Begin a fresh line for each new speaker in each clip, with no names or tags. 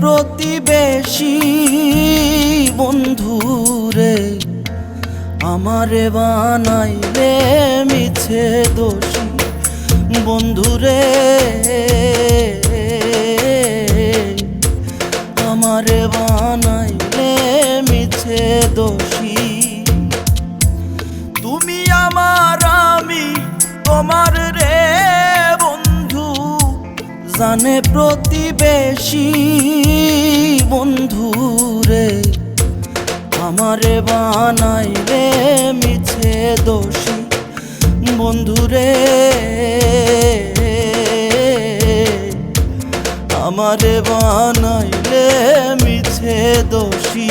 প্রতিবেশী বন্ধুরে আমারে বানাইলে মিছে দোষী বন্ধুরে। জানে প্রতিবেশী বন্ধু রে আমারে বানাইলে মিছে দোষী বন্ধু রে আমারে বানাইলে মিছে দোষী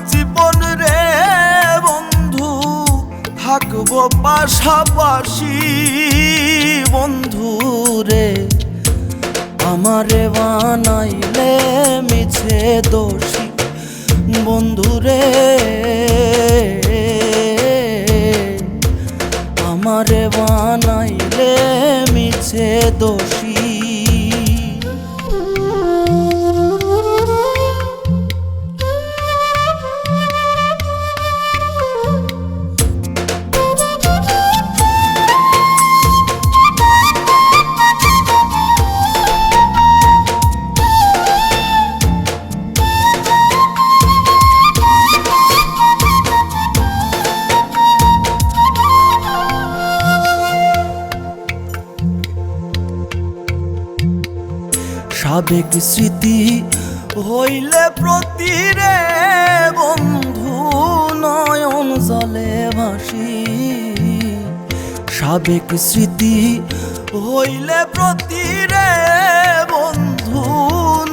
থাকব পাশাপাশি বন্ধুরে আমারে বানাইলে মিছে দোষী বন্ধুরে। আমারে বানাইলে মিছে দোষী সাবেক স্মৃতি হইলে প্রতিরে বন্ধু নয়ন জলে ভাসি। সাবেক স্মৃতি হইলে প্রতিরে বন্ধু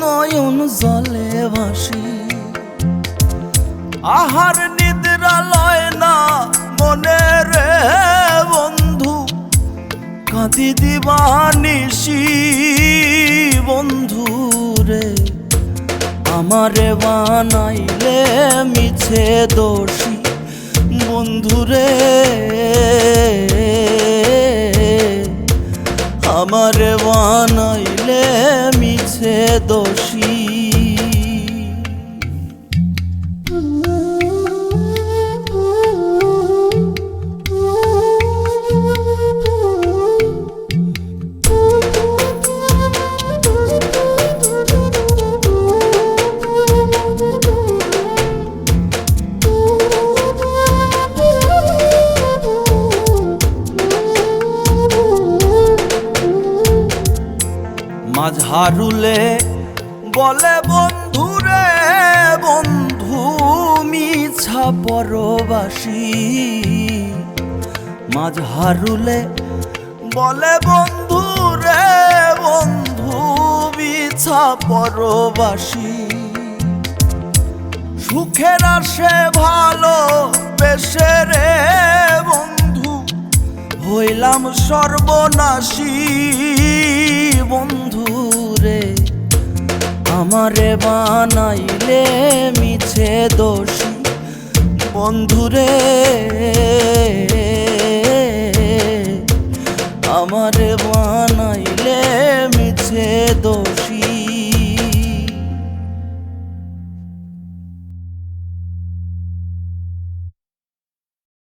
নয়ন জলে ভাসি। আহার নিদ্রা লয় না মনে রে কাঁদি দিবানিসি বন্ধু রে। আমারে বানাইলে মিছে দোষী মাঝারুলে বলে বন্ধু রে বন্ধু, মিছা পরবাসী। মাঝারুলে বলে বন্ধু রে বন্ধু, মিছা পরবাসী। সুখের আসে ভালো বেশে রে, বন্ধু, হইলাম সর্বনাশী। বন্ধু আমারে বানাইলে মিছে দোষী। বন্ধুরে আমারে দোষী